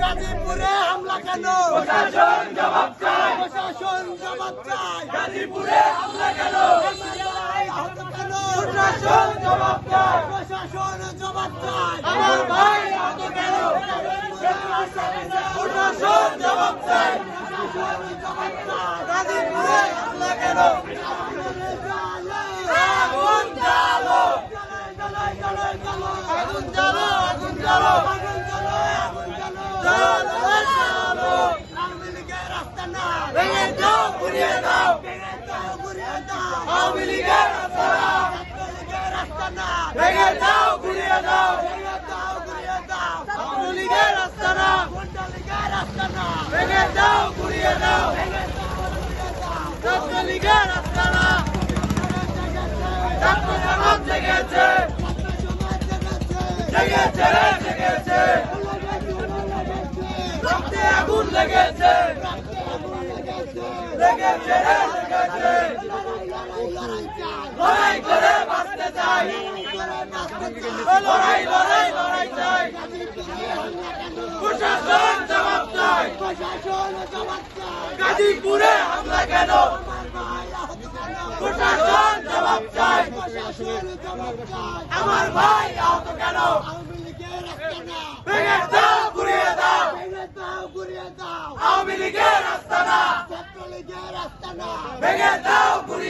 গাজীপুরে হামলা কেন? প্রশাসন জবাব চায়। প্রশাসন জবাব চায়। গাজীপুরে হামলা কেন? প্রশাসন জবাব চায়। প্রশাসন জবাব চায়। আমার ভাই আহত কেন? প্রশাসন জবাব চায়। প্রশাসন জবাব চায়। গাজীপুরে হামলা কেন আগুন জ্বালো আগুন জ্বালো আগুন জ্বালো আগুন জ্বালো আগুন জ্বালো জ্বালো আওয়ামী লীগের রাস্তা না ভেঙে দাও ঘুরিয়ে দাও ভেঙে দাও ঘুরিয়ে দাও আওয়ামী লীগের রাস্তা না লীগের রাস্তা না ভেঙে দাও ঘুরিয়ে দাও, ভেঙে দাও ঘুরিয়ে দাও। আওয়ামী লীগের রাস্তা না লীগের রাস্তা ভেঙে দাও ঘুরিয়ে দাও, ভেঙে দাও ঘুরিয়ে দাও। ছাত্র লীগের রাস্তা ছাত্র সমাজ জেগেছে। জেগেছে জেগেছে। রক্তে আগুন লেগেছে। লেগেছে লেগেছে লড়াই করে বাঁচতে চাই। লড়াই লড়াই লড়াই চাই। প্রশাসন জবাব চাই। গাজীপুরে হামলা কেন? প্রশাসন জবাব চাই। আমার ভাই আহত কেন? ভেঙে দাও ঘুরিয়ে দাও। আওয়ামী লীগের রাস্তা না। ভেঙে দাও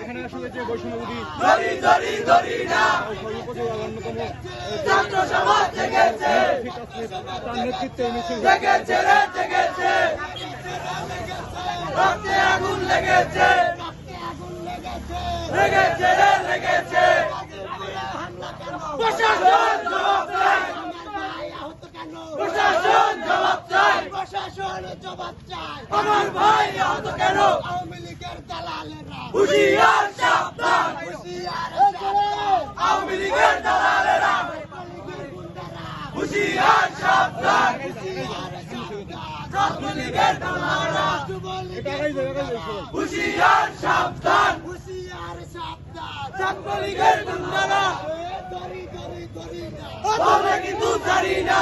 এখানে লেগেছে রে লেগেছে প্রশাসন জবাব চাই প্রশাসন জবাব চাই প্রশাসন জবাব চায় আমার ভাই আহত কেন? আওয়ামী লীগের দালালেরা। হুশিয়ার সাবধান। আওয়ামী লীগের দালালেরা। হুশিয়ার সাবধান। দালালেরা। যায় আগাই যায় সবাই হুশিয়ার সাবধান। হুশিয়ার সাবধান। ছাত্রলীগের গুন্ডারা। এ দড়ি দড়ি দড়ি না। ধরে কিন্তু ছাড়ি না।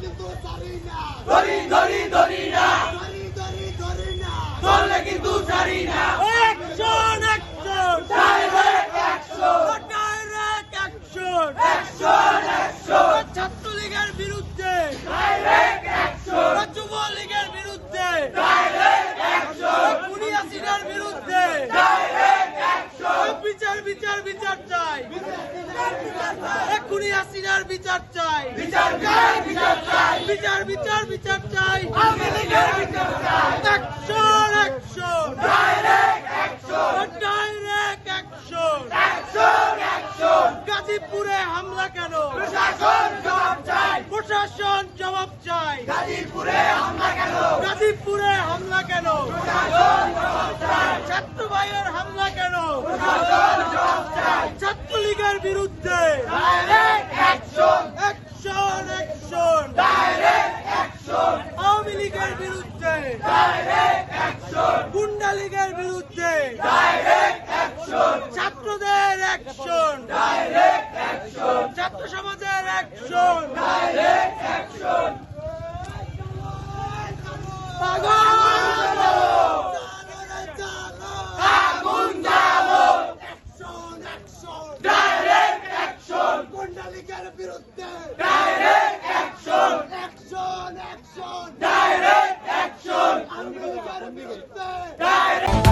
কিন্তু ছাড়ি না। ধরি ধরি ধরি না দড়ি দড়ি দড়ি না ধরলে কিন্তু ছাড়ি না action action direct action direct action action action ছাত্রলীগের বিরুদ্ধে ডাইরেক্ট অ্যাকশন যুবলীগের বিরুদ্ধে ডাইরেক্ট অ্যাকশন কুনিয়াসিনের বিরুদ্ধে ডাইরেক্ট অ্যাকশন বিচার বিচার বিচার চাই হাসিনার বিচার চাই। বিচার চাই বিচার চাই। বিচার বিচার বিচার চাই। আওয়ামী লীগের বিচার চাই। Action action direct action direct action action action গাজীপুরে হামলা কেন? প্রশাসন জবাব চাই। প্রশাসন জবাব চাই। গাজীপুরে হামলা কেন? গাজীপুরে হামলা কেন? প্রশাসন জবাব চাই। ছাত্র ভাইয়ের হামলা কেন? প্রশাসন জবাব চাই। ছাত্রলীগের বিরুদ্ধে direct action action action direct action Awami লীগের বিরুদ্ধে। গুন্ডা লীগের বিরুদ্ধে। ছাত্রদের অ্যাকশন বিরুদ্ধে direct action action action direct action Awami লীগের বিরুদ্ধে ডাইরেক্ট